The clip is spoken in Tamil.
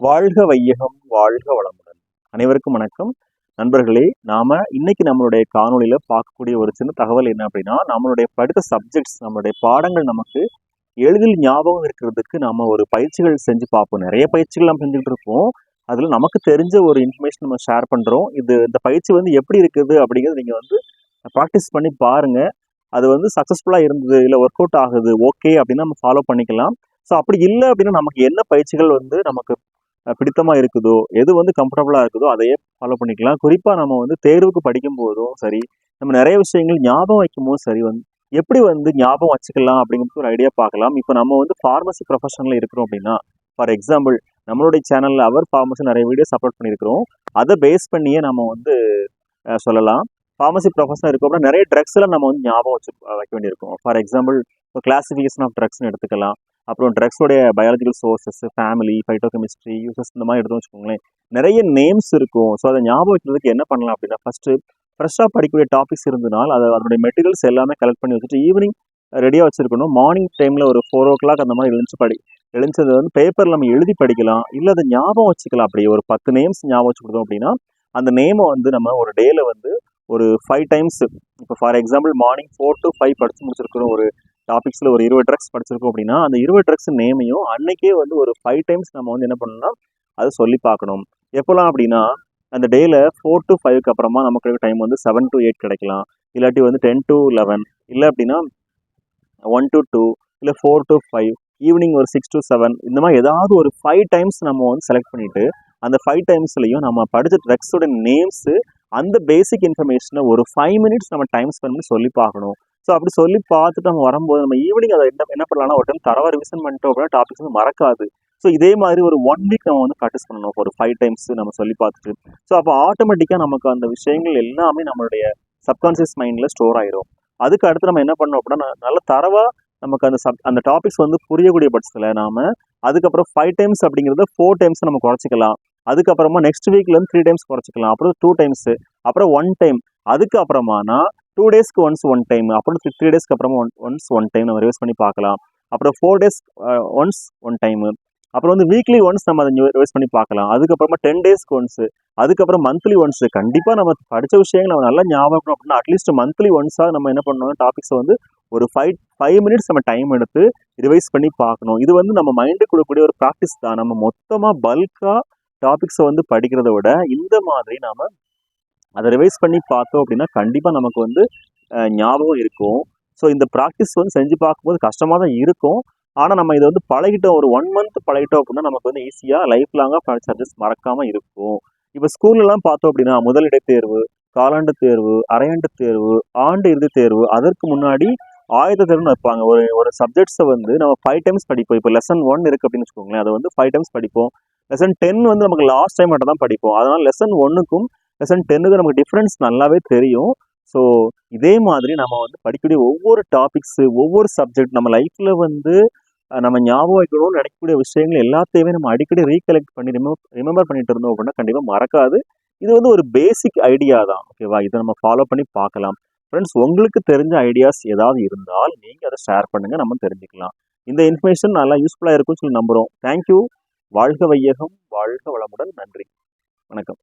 வாழ்க வையகம் வாழ்க வளமுடன். அனைவருக்கும் வணக்கம். நண்பர்களே நாம இன்னைக்கு நம்மளுடைய காணொலியில பார்க்கக்கூடிய ஒரு சின்ன தகவல் என்ன அப்படின்னா நம்மளுடைய படித்த சப்ஜெக்ட்ஸ் நம்மளுடைய பாடங்கள் நமக்கு எளிதில் ஞாபகம் இருக்கிறதுக்கு நாம ஒரு பயிற்சிகள் செஞ்சு பார்ப்போம். நிறைய பயிற்சிகள் நம்ம செஞ்சுட்டு இருப்போம். அதுல நமக்கு தெரிஞ்ச ஒரு இன்ஃபர்மேஷன் நம்ம ஷேர் பண்றோம். இது இந்த பயிற்சி வந்து எப்படி இருக்குது அப்படிங்கிறது நீங்க வந்து ப்ராக்டிஸ் பண்ணி பாருங்க. அது வந்து சக்ஸஸ்ஃபுல்லாக இருந்தது இல்லை ஒர்க் அவுட் ஆகுது ஓகே அப்படின்னா நம்ம ஃபாலோ பண்ணிக்கலாம். ஸோ அப்படி இல்லை அப்படின்னா நமக்கு என்ன பயிற்சிகள் வந்து நமக்கு பிடித்தமாக இருக்குதோ எது வந்து கம்ஃபர்டபுளாக இருக்குதோ அதையே ஃபாலோ பண்ணிக்கலாம். குறிப்பாக நம்ம வந்து தேர்வுக்கு படிக்கும் போதும் சரி நம்ம நிறைய விஷயங்கள் ஞாபகம் வைக்கும் போதும் சரி வந்து எப்படி வந்து ஞாபகம் வச்சுக்கலாம் அப்படிங்கிறது ஒரு ஐடியா பார்க்கலாம். இப்போ நம்ம வந்து ஃபார்மசி ப்ரொஃபஷனில் இருக்கிறோம் அப்படின்னா ஃபார் எக்ஸாம்பிள் நம்மளுடைய சேனலில் அவர் ஃபார்மசி நிறைய வீடியோஸ் அப்லோட் பண்ணியிருக்கிறோம். அதை பேஸ் பண்ணியே நம்ம வந்து சொல்லலாம். ஃபார்மசி ப்ரொஃபஷனாக இருக்கும் அப்படின்னா நிறைய ட்ரக்ஸ் எல்லாம் நம்ம வந்து ஞாபகம் வச்சு வைக்க வேண்டியிருக்கும். ஃபார் எக்ஸாம்பிள் இப்போ கிளாசிஃபிகேஷன் ஆஃப் ட்ரக்ஸ்னு எடுத்துக்கலாம். அப்புறம் ட்ரக்ஸோடைய biological sources family phytochemistry uses இந்த மாதிரி எடுத்து வச்சுக்கோங்களேன். நிறைய நேம்ஸ் இருக்கும். ஸோ அதை ஞாபகம் வைக்கிறதுக்கு என்ன பண்ணலாம் அப்படின்னா ஃபஸ்ட்டு ஃப்ரெஷ்ஷாக படிக்கக்கூடிய டாபிக்ஸ் இருந்தனால் அதை அதனுடைய மெட்டீரியல்ஸ் எல்லாமே கலெக்ட் பண்ணி வச்சுட்டு ஈவினிங் ரெடியாக வச்சுருக்கணும். மார்னிங் டைமில் ஒரு ஃபோர் ஓ கிளாக் அந்த மாதிரி எழுந்து படி எழுந்தது வந்து பேப்பரில் நம்ம எழுதி படிக்கலாம். இல்லை அதை ஞாபகம் வச்சுக்கலாம். அப்படி ஒரு பத்து நேம்ஸ் ஞாபகம் வச்சு கொடுத்தோம் அப்படின்னா அந்த நேமை வந்து நம்ம ஒரு டேயில் வந்து ஒரு ஃபைவ் டைம்ஸ் இப்போ for example morning four to five படித்து முடிச்சிருக்கிறோம் ஒரு டாபிக்ஸில் ஒரு இருபது ட்ரக்ஸ் படிச்சிருக்கோம் அப்படின்னா அந்த இருபது ட்ரக்ஸ் நேமையும் அன்னைக்கே வந்து ஒரு ஃபைவ் டைம்ஸ் நம்ம வந்து என்ன பண்ணணும்னா அதை சொல்லி பார்க்கணும். எப்போல்லாம் அப்படின்னா அந்த டேயில் ஃபோர் டு ஃபைவ்க்கு அப்புறமா நமக்கு டைம் வந்து செவன் டு எயிட் கிடைக்கலாம். இல்லாட்டி வந்து டென் டு லெவன் இல்லை அப்படின்னா ஒன் டு டூ இல்லை ஃபோர் டு ஃபைவ் ஈவினிங் ஒரு சிக்ஸ் டு செவன் இந்த மாதிரி ஏதாவது ஒரு ஃபைவ் டைம்ஸ் நம்ம வந்து செலக்ட் பண்ணிவிட்டு அந்த ஃபைவ் டைம்ஸ்லையும் நம்ம படித்த ட்ரக்ஸோட நேம்ஸு அந்த பேசிக் இன்ஃபர்மேஷனை ஒரு ஃபைவ் மினிட்ஸ் நம்ம டைம் ஸ்பெண்ட் பண்ணி சொல்லி பார்க்கணும். ஸோ அப்படி சொல்லி பார்த்துட்டு நம்ம வரும்போது நம்ம ஈவினிங் அதை என்ன என்ன பண்ணலாம்னா ஒரு டைம் தரவா ரிவிஷன் பண்ணிட்டோம் அப்படின்னா டாபிக்ஸ் வந்து மறக்காது. ஸோ இதே மாதிரி ஒரு ஒன் வீக் நம்ம வந்து ப்ராக்டிஸ் பண்ணணும். ஒரு ஃபைவ் டைம்ஸ் நம்ம சொல்லி பார்த்துட்டு. ஸோ அப்போ ஆட்டோமேட்டிக்காக நமக்கு அந்த விஷயங்கள் எல்லாமே நம்மளுடைய சப்கான்சியஸ் மைண்டில் ஸ்டோர் ஆயிரும். அதுக்கு அடுத்து நம்ம என்ன பண்ணோம் அப்படின்னா நல்ல தரவா நமக்கு அந்த சப் அந்த டாபிக்ஸ் வந்து புரியக்கூடிய பட்சத்தில் நாம அதுக்கப்புறம் ஃபைவ் டைம்ஸ் அப்படிங்கிறத ஃபோர் டைம்ஸ் நம்ம குறைச்சிக்கலாம். அதுக்கப்புறமா நெக்ஸ்ட் வீக்லேருந்து த்ரீ டைம்ஸ் குறைச்சிக்கலாம். அப்புறம் டூ டைம்ஸ் அப்புறம் ஒன் டைம் அதுக்கப்புறமானா டூ டேஸ்க்கு ஒன்ஸ் ஒன் டைம் அப்புறம் த்ரீ டேஸ்க்கு அப்புறமா ஒன் ஒன்ஸ் ஒன் டைம் நம்ம ரிவைஸ் பண்ணி பார்க்கலாம். அப்புறம் four days once one time அப்புறம் வந்து வீக்லி ஒன்ஸ் நம்ம அதை ரிவைஸ் பண்ணி பார்க்கலாம். அதுக்கப்புறமா டென் டேஸ்க்கு ஒன்ஸ் அதுக்கப்புறம் மந்த்லி ஒன்ஸ் கண்டிப்பாக நம்ம படித்த விஷயங்கள் நம்ம நல்லா ஞாபகம் அப்படின்னா அட்லீஸ்ட் மந்த்லி ஒன்ஸாக நம்ம என்ன பண்ணணும் டாபிக்ஸை வந்து ஒரு ஃபைவ் ஃபைவ் மினிட்ஸ் நம்ம டைம் எடுத்து ரிவைஸ் பண்ணி பார்க்கணும். இது வந்து நம்ம மைண்டுக்கு கொடுக்கக்கூடிய ஒரு ப்ராக்டிஸ் தான். நம்ம மொத்தமாக பல்காக டாபிக்ஸை வந்து படிக்கிறத விட இந்த மாதிரி நாம் அதை ரிவைஸ் பண்ணி பார்த்தோம் அப்படின்னா கண்டிப்பாக நமக்கு வந்து ஞாபகம் இருக்கும். ஸோ இந்த ப்ராக்டிஸ் வந்து செஞ்சு பார்க்கும்போது கஷ்டமாக தான் இருக்கும். ஆனால் நம்ம இதை வந்து பழகிட்டோம். ஒரு ஒன் மந்த் பழகிட்டோம் அப்படின்னா நமக்கு வந்து ஈஸியாக லைஃப் லாங்காக படிச்ச சப்ஜெக்ட்ஸ் மறக்காமல் இருக்கும். இப்போ ஸ்கூல்லலாம் பார்த்தோம் அப்படின்னா முதலிட தேர்வு காலாண்டு தேர்வு அரையாண்டு தேர்வு ஆண்டு இறுதி தேர்வு அதற்கு முன்னாடி ஆயுத தேர்வுன்னு வைப்பாங்க. ஒரு ஒரு சப்ஜெக்ட்ஸை வந்து நம்ம ஃபைவ் டைம்ஸ் படிப்போம். இப்போ லெசன் ஒன் இருக்குது அப்படின்னு வச்சுக்கோங்களேன் அதை வந்து ஃபைவ் டைம்ஸ் படிப்போம். லெசன் டென் வந்து நமக்கு லாஸ்ட் டைம் மட்டும் தான் படிப்போம். அதனால் லெசன் ஒன்றுக்கும் லெசன் டென்னுக்கு நமக்கு டிஃப்ரென்ஸ் நல்லாவே தெரியும். ஸோ இதே மாதிரி நம்ம வந்து படிக்கக்கூடிய ஒவ்வொரு டாபிக்ஸு ஒவ்வொரு சப்ஜெக்ட் நம்ம லைஃப்பில் வந்து நம்ம ஞாபகம் வைக்கணும்னு நினைக்கக்கூடிய விஷயங்கள் எல்லாத்தையுமே நம்ம அடிக்கடி ரீகலெக்ட் பண்ணி ரிமெம்பர் ரிமெம்பர் பண்ணிட்டு இருந்தோம் அப்படின்னா கண்டிப்பாக மறக்காது. இது வந்து ஒரு பேசிக் ஐடியா தான். ஓகேவா இதை நம்ம ஃபாலோ பண்ணி பார்க்கலாம். ஃப்ரெண்ட்ஸ் உங்களுக்கு தெரிஞ்ச ஐடியாஸ் ஏதாவது இருந்தால் நீங்கள் அதை ஷேர் பண்ணுங்கள் நம்ம தெரிஞ்சுக்கலாம். இந்த இன்ஃபர்மேஷன் நல்லா யூஸ்ஃபுல்லாக இருக்கும்னு சொல்லி நம்புகிறோம் தேங்க்யூ வாழ்க வையகம் வாழ்க வளமுடன். நன்றி. வணக்கம்.